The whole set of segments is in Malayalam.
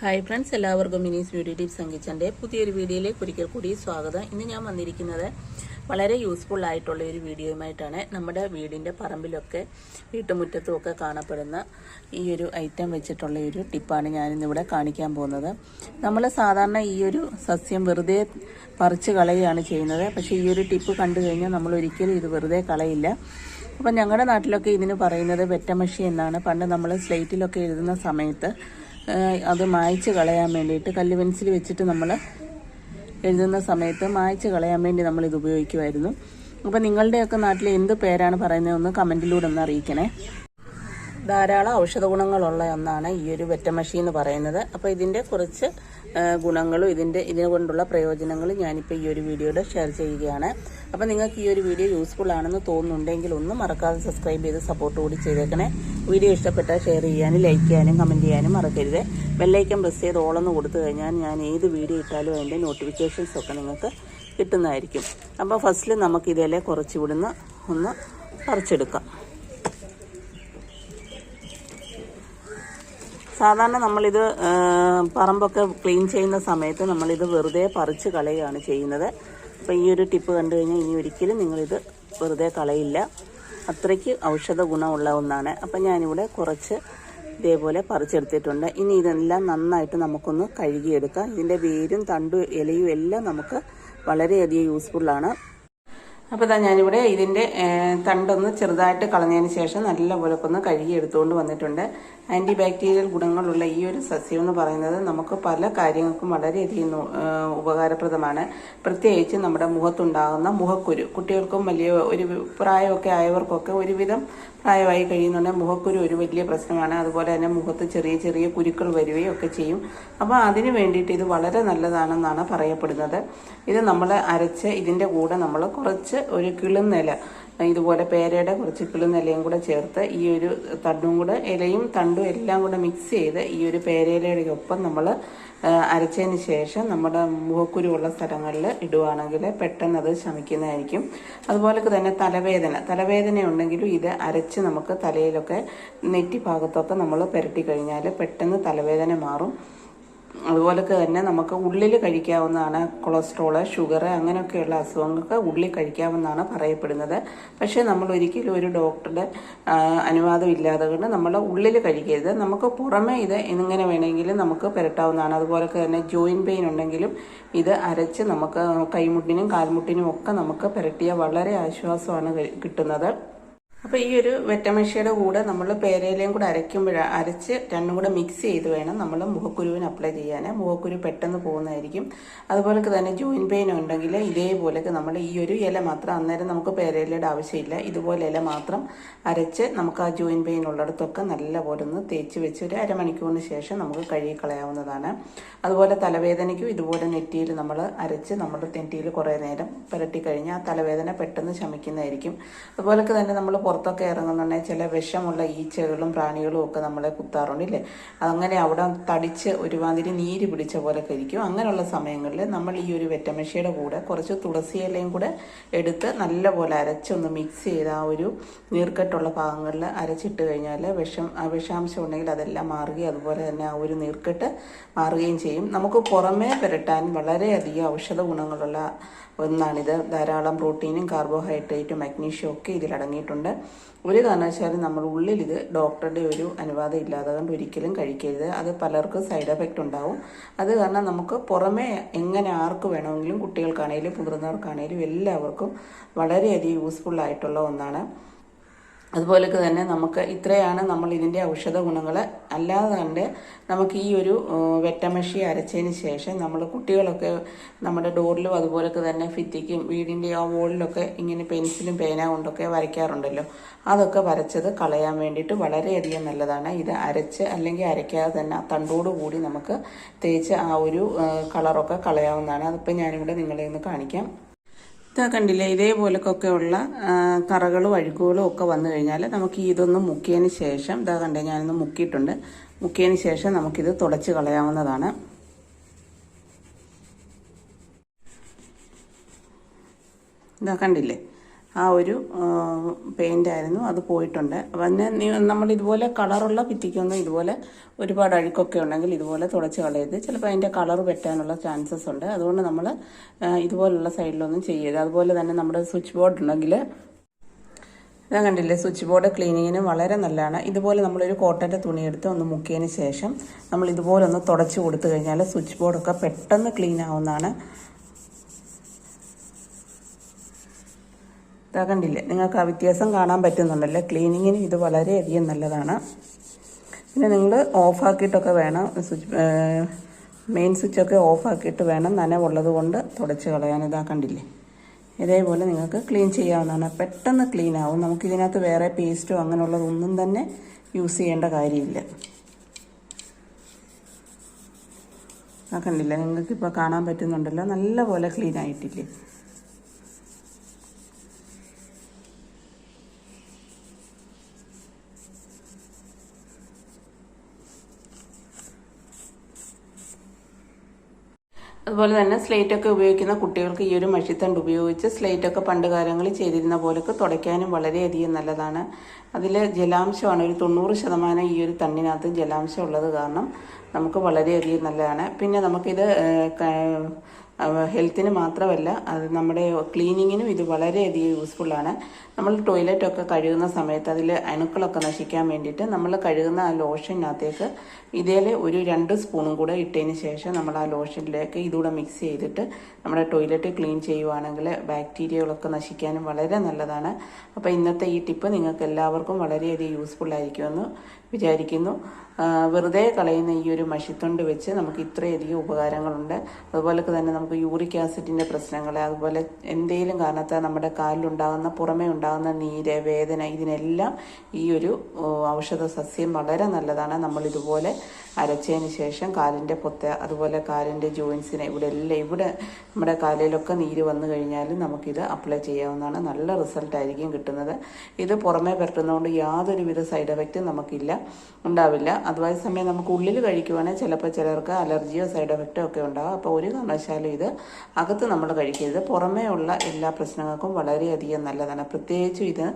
ഹായ് ഫ്രണ്ട്സ് എല്ലാവർക്കും മിനീസ് ബ്യൂട്ടി ടിപ്സ് അങ്കിച്ചന്റെ പുതിയൊരു വീഡിയോയിലേക്ക് ഒരിക്കൽ കൂടി സ്വാഗതം. ഇന്ന് ഞാൻ വന്നിരിക്കുന്നത് വളരെ യൂസ്ഫുൾ ആയിട്ടുള്ള ഒരു വീഡിയോയുമായിട്ടാണ്. നമ്മുടെ വീടിന്റെ പറമ്പിലൊക്കെ വീട്ടുമുറ്റത്തും ഒക്കെ കാണപ്പെടുന്ന ഈ ഒരു ഐറ്റം വെച്ചിട്ടുള്ള ഒരു ടിപ്പാണ് ഞാനിന്നിവിടെ കാണിക്കാൻ പോകുന്നത്. നമ്മൾ സാധാരണ ഈ ഒരു സസ്യം വെറുതെ പറിച്ച് കളയുകയാണ് ചെയ്യുന്നത്. പക്ഷേ ഈ ഒരു ടിപ്പ് കണ്ടു കഴിഞ്ഞാൽ നമ്മൾ ഒരിക്കലും ഇത് വെറുതെ കളയില്ല. അപ്പം ഞങ്ങളുടെ നാട്ടിലൊക്കെ ഇതിന് പറയുന്നത് വെറ്റമഷി എന്നാണ്. പണ്ട് നമ്മൾ സ്ലേറ്റിലൊക്കെ എഴുതുന്ന സമയത്ത് അത് മായ്ച്ച് കളയാൻ വേണ്ടിയിട്ട് കല്ല് പെൻസിൽ വെച്ചിട്ട് നമ്മൾ എഴുതുന്ന സമയത്ത് മായ്ച്ച് കളയാൻ വേണ്ടി നമ്മൾ ഇത് ഉപയോഗിക്കുമായിരുന്നു അപ്പോൾ നിങ്ങളുടെയൊക്കെ നാട്ടിൽ എന്ത് പേരാണ് പറയുന്നതെന്ന് കമന്റിലൂടെ ഒന്ന് അറിയിക്കണേ. ധാരാളം ഔഷധ ഗുണങ്ങളുള്ള ഒന്നാണ് ഈ ഒരു വെറ്റമഷി എന്ന് പറയുന്നത്. അപ്പോൾ ഇതിന്റെ കുറച്ച് ഗുണങ്ങളും ഇതിന്റെ ഇതിനെ കൊണ്ടുള്ള പ്രയോജനങ്ങളും ഞാനിപ്പോൾ ഈ ഒരു വീഡിയോയിൽ ഷെയർ ചെയ്യുകയാണ്. അപ്പോൾ നിങ്ങൾക്ക് ഈ ഒരു വീഡിയോ യൂസ്ഫുൾ ആണെന്ന് തോന്നുന്നുണ്ടെങ്കിൽ ഒന്നും മറക്കാതെ സബ്സ്ക്രൈബ് ചെയ്ത് സപ്പോർട്ട് കൂടി ചെയ്തേക്കണേ. വീഡിയോ ഇഷ്ടപ്പെട്ടാൽ ഷെയർ ചെയ്യാനും ലൈക്ക് ചെയ്യാനും കമന്റ് ചെയ്യാനും മറക്കരുത്. ബെല്ലൈക്കൻ പ്രസ് ചെയ്ത് ഓളൊന്ന് കൊടുത്തു കഴിഞ്ഞാൽ ഞാൻ ഏത് വീഡിയോ ഇട്ടാലും അതിന്റെ നോട്ടിഫിക്കേഷൻസ് ഒക്കെ നിങ്ങൾക്ക് കിട്ടുന്നതായിരിക്കും. അപ്പോൾ ഫസ്റ്റിൽ നമുക്ക് ഇതിലെ കുറച്ച് ഒന്ന് പറിച്ചെടുക്കാം. സാധാരണ നമ്മളിത് പറമ്പൊക്കെ ക്ലീൻ ചെയ്യുന്ന സമയത്ത് നമ്മളിത് വെറുതെ പറിച്ച് കളയുകയാണ് ചെയ്യുന്നത്. അപ്പോൾ ഈ ഒരു ടിപ്പ് കണ്ടു കഴിഞ്ഞാൽ ഇനി ഒരിക്കലും നിങ്ങളിത് വെറുതെ കളയില്ല. അത്രയ്ക്ക് ഔഷധ ഗുണമുള്ള ഒന്നാണ്. അപ്പം ഞാനിവിടെ കുറച്ച് ഇതേപോലെ പറിച്ചെടുത്തിട്ടുണ്ട്. ഇനി ഇതെല്ലാം നന്നായിട്ട് നമുക്കൊന്ന് കഴുകിയെടുക്കാം. ഇതിന്റെ വേരും തണ്ടും ഇലയും എല്ലാം നമുക്ക് വളരെയധികം യൂസ്ഫുള്ളാണ് അപ്പോൾ ഇതാ ഞാനിവിടെ ഇതിന്റെ തണ്ടൊന്ന് ചെറുതായിട്ട് കളഞ്ഞതിന് ശേഷം നല്ലപോലെ ഒന്ന് കഴുകി എടുത്തുകൊണ്ട് വന്നിട്ടുണ്ട്. ആന്റി ബാക്ടീരിയൽ ഗുണങ്ങളുള്ള ഈ ഒരു സസ്യം എന്ന് പറയുന്നത് നമുക്ക് പല കാര്യങ്ങൾക്കും വളരെയധികം ഉപകാരപ്രദമാണ്. പ്രത്യേകിച്ച് നമ്മുടെ മുഖത്തുണ്ടാകുന്ന മുഖക്കുരു. കുട്ടികൾക്കും വലിയ ഒരു പ്രായമൊക്കെ ആയവർക്കൊക്കെ ഒരുവിധം പ്രായമായി കഴിയുന്നുണ്ടെങ്കിൽ മുഖക്കുരു ഒരു വലിയ പ്രശ്നമാണ്. അതുപോലെ തന്നെ മുഖത്ത് ചെറിയ ചെറിയ കുരുക്കൾ വരികയും ഒക്കെ ചെയ്യും. അപ്പോൾ അതിന് വേണ്ടിയിട്ട് ഇത് വളരെ നല്ലതാണെന്നാണ് പറയപ്പെടുന്നത്. ഇത് നമ്മൾ അരച്ച് ഇതിന്റെ കൂടെ നമ്മൾ കുറച്ച് ഒരു കിളുന്നില ഇതുപോലെ പേരയുടെ കുറച്ച് കിളുന്നിലയും കൂടെ ചേർത്ത് ഈ ഒരു തണ്ടും കൂടെ ഇലയും തണ്ടും എല്ലാം കൂടെ മിക്സ് ചെയ്ത് ഈ ഒരു പേരയിലയുടെ ഒപ്പം നമ്മൾ അരച്ചതിന് ശേഷം നമ്മുടെ മുഖക്കുരുവുള്ള സ്ഥലങ്ങളിൽ ഇടുവാണെങ്കിൽ പെട്ടെന്ന് അത് ശമിക്കുന്നതായിരിക്കും. അതുപോലെ തന്നെ തലവേദന. തലവേദന ഉണ്ടെങ്കിലും ഇത് അരച്ച് നമുക്ക് തലയിലൊക്കെ നെറ്റി ഭാഗത്തൊക്കെ നമ്മൾ പുരട്ടി കഴിഞ്ഞാൽ പെട്ടെന്ന് തലവേദന മാറും. അതുപോലെ തന്നെ നമുക്ക് ഉള്ളിൽ കഴിക്കാവുന്നതാണ് കൊളസ്ട്രോൾ ഷുഗർ അങ്ങനെയൊക്കെയുള്ള അസുഖങ്ങൾക്ക് ഉള്ളിൽ കഴിക്കാമെന്നാണ് പറയപ്പെടുന്നത്. പക്ഷേ നമ്മൾ ഒരിക്കലും ഒരു ഡോക്ടറുടെ അനുവാദം ഇല്ലാതെ കൊണ്ട് നമ്മൾ ഉള്ളിൽ കഴിക്കരുത്. നമുക്ക് പുറമേ ഇത് എങ്ങനെ വേണമെങ്കിലും നമുക്ക് പുരട്ടാവുന്നതാണ്. അതുപോലെ തന്നെ ജോയിൻ പെയിൻ ഉണ്ടെങ്കിലും ഇത് അരച്ച് നമുക്ക് കൈമുട്ടിനും കാൽമുട്ടിനും ഒക്കെ നമുക്ക് പുരട്ടിയാൽ വളരെ ആശ്വാസമാണ് കിട്ടുന്നത്. അപ്പോൾ ഈ ഒരു വെറ്റമഷിയുടെ കൂടെ നമ്മൾ പേരയിലയും കൂടെ അരയ്ക്കുമ്പോൾ അരച്ച് രണ്ടും കൂടെ മിക്സ് ചെയ്ത് വേണം നമ്മൾ മുഖക്കുരുവിന് അപ്ലൈ ചെയ്യാൻ മുഖക്കുരു പെട്ടെന്ന് പോകുന്നതായിരിക്കും. അതുപോലെ തന്നെ ജോയിൻ പെയിൻ ഉണ്ടെങ്കിൽ ഇതേപോലെയൊക്കെ നമ്മൾ ഈ ഒരു ഇല മാത്രം അന്നേരം നമുക്ക് പേരയിലയുടെ ആവശ്യമില്ല. ഇതുപോലെ ഇല മാത്രം അരച്ച് നമുക്ക് ആ ജോയിൻ പെയിൻ ഉള്ളിടത്തൊക്കെ നല്ലപോലെ ഒന്ന് തേച്ച് വെച്ച് ഒരു അരമണിക്കൂറിന് ശേഷം നമുക്ക് കഴുകി കളയാവുന്നതാണ് അതുപോലെ തലവേദനയ്ക്കും ഇതുപോലെ നെറ്റിയിൽ നമ്മൾ അരച്ച് നമ്മുടെ നെറ്റിയിൽ കുറേ നേരം പുരട്ടി കഴിഞ്ഞാൽ ആ തലവേദന പെട്ടെന്ന് ശമിക്കുന്നതായിരിക്കും. അതുപോലെ തന്നെ നമ്മൾ പുറത്തൊക്കെ ഇറങ്ങുന്നുണ്ടെങ്കിൽ ചില വിഷമുള്ള ഈച്ചകളും പ്രാണികളും ഒക്കെ നമ്മളെ കുത്താറുണ്ട് ഇല്ലേ? അങ്ങനെ അവിടെ തടിച്ച് ഒരുമാതിരി നീര് പിടിച്ച പോലെ കരിക്കും അങ്ങനെയുള്ള സമയങ്ങളിൽ നമ്മൾ ഈ ഒരു വെറ്റമഷിയുടെ കൂടെ കുറച്ച് തുളസി ഇലയും കൂടെ എടുത്ത് നല്ലപോലെ അരച്ചൊന്ന് മിക്സ് ചെയ്ത് ആ ഒരു നീർക്കെട്ടുള്ള ഭാഗങ്ങളിൽ അരച്ചിട്ട് കഴിഞ്ഞാൽ വിഷം വിഷാംശം ഉണ്ടെങ്കിൽ അതെല്ലാം മാറുകയും അതുപോലെ തന്നെ ആ ഒരു നീർക്കെട്ട് മാറുകയും ചെയ്യും. നമുക്ക് പുറമേ പുരട്ടാൻ വളരെയധികം ഔഷധ ഗുണങ്ങളുള്ള ഒന്നാണിത്. ധാരാളം പ്രോട്ടീനും കാർബോഹൈഡ്രേറ്റും മഗ്നീഷ്യം ഒക്കെ ഇതിൽ അടങ്ങിയിട്ടുണ്ട് ഒരു കാരണവശാലും നമ്മൾ ഉള്ളിൽ ഇത് ഡോക്ടറുടെ ഒരു അനുവാദം ഇല്ലാതെ കൊണ്ട് ഒരിക്കലും കഴിക്കരുത്. അത് പലർക്കും സൈഡ് എഫക്റ്റ് ഉണ്ടാവും. അത് കാരണം നമുക്ക് പുറമേ എങ്ങനെ ആർക്ക് വേണമെങ്കിലും കുട്ടികൾക്കാണേലും മുതിർന്നവർക്കാണേലും എല്ലാവർക്കും വളരെയധികം യൂസ്ഫുൾ ആയിട്ടുള്ള ഒന്നാണ്. അതുപോലൊക്കെ തന്നെ നമുക്ക് ഇത്രയാണ് നമ്മൾ ഇതിന്റെ ഔഷധ ഗുണങ്ങൾ അല്ലാതെ കണ്ട് നമുക്ക് ഈ ഒരു വെറ്റമഷി അരച്ചതിന് ശേഷം നമ്മൾ കുട്ടികളൊക്കെ നമ്മുടെ ഡോറിലും അതുപോലൊക്കെ തന്നെ ഭിത്തിക്കും വീടിന്റെ ആ വോളിലൊക്കെ ഇങ്ങനെ പെൻസിലും പേന കൊണ്ടൊക്കെ വരയ്ക്കാറുണ്ടല്ലോ. അതൊക്കെ വരച്ചത് കളയാൻ വേണ്ടിയിട്ട് വളരെയധികം നല്ലതാണ്. ഇത് അരച്ച് അല്ലെങ്കിൽ അരയ്ക്കാതെ തന്നെ തണ്ടോട് കൂടി നമുക്ക് തേച്ച് ആ ഒരു കളറൊക്കെ കളയാവുന്നതാണ്. അതിപ്പോൾ ഞാനിവിടെ നിങ്ങളെ ഒന്ന് കാണിക്കാം. ഇതാ കണ്ടില്ലേ? ഇതേപോലൊക്കെ ഉള്ള കറകളും അഴുക്കുകളും ഒക്കെ വന്നു കഴിഞ്ഞാൽ നമുക്ക് ഇതൊന്ന് മുക്കിയതിന് ശേഷം ഇതാ കണ്ടേ ഞാനൊന്ന് മുക്കിയിട്ടുണ്ട്. മുക്കിയതിന് ശേഷം നമുക്കിത് തുടച്ച് കളയാവുന്നതാണ്. ഇതാ കണ്ടില്ലേ? ആ ഒരു പെയിന്റ് ആയിരുന്നു അത് പോയിട്ടുണ്ട്. പിന്നെ നമ്മൾ ഇതുപോലെ കളറുള്ള ഭിത്തിക്കൊന്നും ഇതുപോലെ ഒരുപാട് അഴുക്കൊക്കെ ഉണ്ടെങ്കിൽ ഇതുപോലെ തുടച്ച് കളയരുത്. ചിലപ്പോൾ അതിന്റെ കളർ വെട്ടാനുള്ള ചാൻസസ് ഉണ്ട്. അതുകൊണ്ട് നമ്മൾ ഇതുപോലുള്ള സൈഡിലൊന്നും ചെയ്യരുത്. അതുപോലെ തന്നെ നമ്മുടെ സ്വിച്ച് ബോർഡ് ഉണ്ടെങ്കിൽ ഞാൻ കണ്ടില്ലേ സ്വിച്ച് ബോർഡ് ക്ലീനിങ്ങിന് വളരെ നല്ലതാണ്. ഇതുപോലെ നമ്മളൊരു കോട്ടന്റെ തുണിയെടുത്ത് ഒന്ന് മുക്കിയതിന് ശേഷം നമ്മൾ ഇതുപോലെ ഒന്ന് തുടച്ച് കൊടുത്തു കഴിഞ്ഞാൽ സ്വിച്ച് ബോർഡൊക്കെ പെട്ടെന്ന് ക്ലീൻ ആവുന്നതാണ്. ഇതാ കണ്ടില്ലേ? നിങ്ങൾക്ക് ആ വ്യത്യാസം കാണാൻ പറ്റുന്നുണ്ടല്ലേ? ക്ലീനിങ്ങിന് ഇത് വളരെയധികം നല്ലതാണ്. പിന്നെ നിങ്ങൾ ഓഫാക്കിയിട്ടൊക്കെ വേണം സ്വിച്ച് മെയിൻ സ്വിച്ചൊക്കെ ഓഫാക്കിയിട്ട് വേണം നനവുള്ളത് കൊണ്ട് തുടച്ച് കളയാൻ. ഇതാ കണ്ടില്ലേ? ഇതേപോലെ നിങ്ങൾക്ക് ക്ലീൻ ചെയ്യാവുന്നതാണ്. പെട്ടെന്ന് ക്ലീൻ ആവും. നമുക്കിതിനകത്ത് വേറെ പേസ്റ്റോ അങ്ങനെയുള്ളതൊന്നും തന്നെ യൂസ് ചെയ്യേണ്ട കാര്യമില്ല. ആ കണ്ടില്ല? നിങ്ങൾക്കിപ്പോൾ കാണാൻ പറ്റുന്നുണ്ടല്ലോ. നല്ലപോലെ ക്ലീൻ ആയിട്ടില്ലേ? അതുപോലെ തന്നെ സ്ലേറ്റൊക്കെ ഉപയോഗിക്കുന്ന കുട്ടികൾക്ക് ഈ ഒരു മഷിത്തണ്ട് ഉപയോഗിച്ച് സ്ലേറ്റൊക്കെ പണ്ട് കാലങ്ങളിൽ ചെയ്തിരുന്ന പോലൊക്കെ തുടയ്ക്കാനും വളരെയധികം നല്ലതാണ്. അതിൽ ജലാംശമാണ് ഒരു തൊണ്ണൂറ് ശതമാനം ഈ ഒരു തണ്ണിനകത്ത് ജലാംശം ഉള്ളത് കാരണം നമുക്ക് വളരെയധികം നല്ലതാണ്. പിന്നെ നമുക്കിത് ഹെൽത്തിന് മാത്രമല്ല അത് നമ്മുടെ ക്ലീനിങ്ങിനും ഇത് വളരെയധികം യൂസ്ഫുള്ളാണ് നമ്മൾ ടോയ്ലറ്റൊക്കെ കഴുകുന്ന സമയത്ത് അതിൽ അണുക്കളൊക്കെ നശിക്കാൻ വേണ്ടിയിട്ട് നമ്മൾ കഴുകുന്ന ആ ലോഷനകത്തേക്ക് ഇതേലെ ഒരു രണ്ട് സ്പൂണും കൂടെ ഇട്ടതിന് ശേഷം നമ്മൾ ആ ലോഷനിലേക്ക് ഇതുകൂടെ മിക്സ് ചെയ്തിട്ട് നമ്മുടെ ടോയ്ലറ്റ് ക്ലീൻ ചെയ്യുവാണെങ്കിൽ ബാക്ടീരിയകളൊക്കെ നശിക്കാനും വളരെ നല്ലതാണ്. അപ്പോൾ ഇന്നത്തെ ഈ ടിപ്പ് നിങ്ങൾക്ക് എല്ലാവർക്കും വളരെയധികം യൂസ്ഫുൾ ആയിരിക്കുമെന്ന് വിചാരിക്കുന്നു. വെറുതെ കളയുന്ന ഈ ഒരു മഷിത്തൊണ്ട് വെച്ച് നമുക്ക് ഇത്രയധികം ഉപകാരങ്ങളുണ്ട്. അതുപോലെ തന്നെ നമുക്ക് യൂറിക് ആസിഡിന്റെ പ്രശ്നങ്ങൾ അതുപോലെ എന്തെങ്കിലും കാരണത്താൽ നമ്മുടെ കാലിലുണ്ടാകുന്ന പുറമേ ഉണ്ടാകുന്ന നീര് വേദന ഇതിനെല്ലാം ഈ ഒരു ഔഷധ സസ്യം വളരെ നല്ലതാണ്. നമ്മൾ ഇതുപോലെ അരച്ചതിന് ശേഷം കാലിന്റെ പൊത്ത അതുപോലെ കാലിന്റെ ജോയിൻസിനെ ഇവിടെ എല്ലാം ഇവിടെ നമ്മുടെ കാലിലൊക്കെ നീര് വന്നു കഴിഞ്ഞാൽ നമുക്കിത് അപ്ലൈ ചെയ്യാവുന്നതാണ്. നല്ല റിസൾട്ട് ആയിരിക്കും കിട്ടുന്നത്. ഇത് പുറമേ പുരട്ടുന്നതുകൊണ്ട് യാതൊരുവിധ സൈഡ് എഫക്റ്റും നമുക്കില്ല ഉണ്ടാവില്ല. അതുപോലെ സമയം നമുക്ക് ഉള്ളിൽ കഴിക്കുവാണെങ്കിൽ ചിലപ്പോൾ ചിലർക്ക് അലർജിയോ സൈഡ് എഫക്റ്റോ ഒക്കെ ഉണ്ടാകും അപ്പോൾ ഒരു കാരണവശാലും ഇത് അകത്ത് നമ്മൾ കഴിക്കരുത്. പുറമേ ഉള്ള എല്ലാ പ്രശ്നങ്ങൾക്കും വളരെയധികം നല്ലതാണ്. പ്രത്യേകിച്ചും ഇത്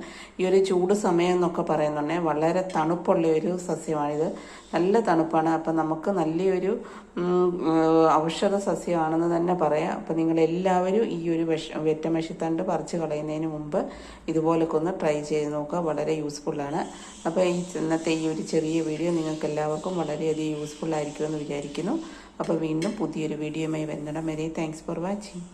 ഈ ഒരു ചൂട് സമയം എന്നൊക്കെ പറയുന്നുണ്ടെങ്കിൽ വളരെ തണുപ്പുള്ള ഒരു സസ്യമാണിത്. നല്ല തണുപ്പാണ്. അപ്പം നമുക്ക് നല്ലൊരു ഔഷധ സസ്യമാണെന്ന് തന്നെ പറയാം. അപ്പം നിങ്ങൾ എല്ലാവരും ഈ ഒരു വിഷ വെറ്റമഷിത്തണ്ട് പറിച്ച് കളയുന്നതിന് മുമ്പ് ഇതുപോലൊക്കെ ഒന്ന് ട്രൈ ചെയ്ത് നോക്കുക. വളരെ യൂസ്ഫുള്ളാണ് അപ്പോൾ ഈ ഇന്നത്തെ ഈ ഒരു ചെറിയ വീഡിയോ നിങ്ങൾക്ക് എല്ലാവർക്കും വളരെയധികം യൂസ്ഫുൾ ആയിരിക്കുമെന്ന് വിചാരിക്കുന്നു. അപ്പോൾ വീണ്ടും പുതിയൊരു വീഡിയോയുമായി വരുന്നിടം വരെ താങ്ക്സ് ഫോർ വാച്ചിങ്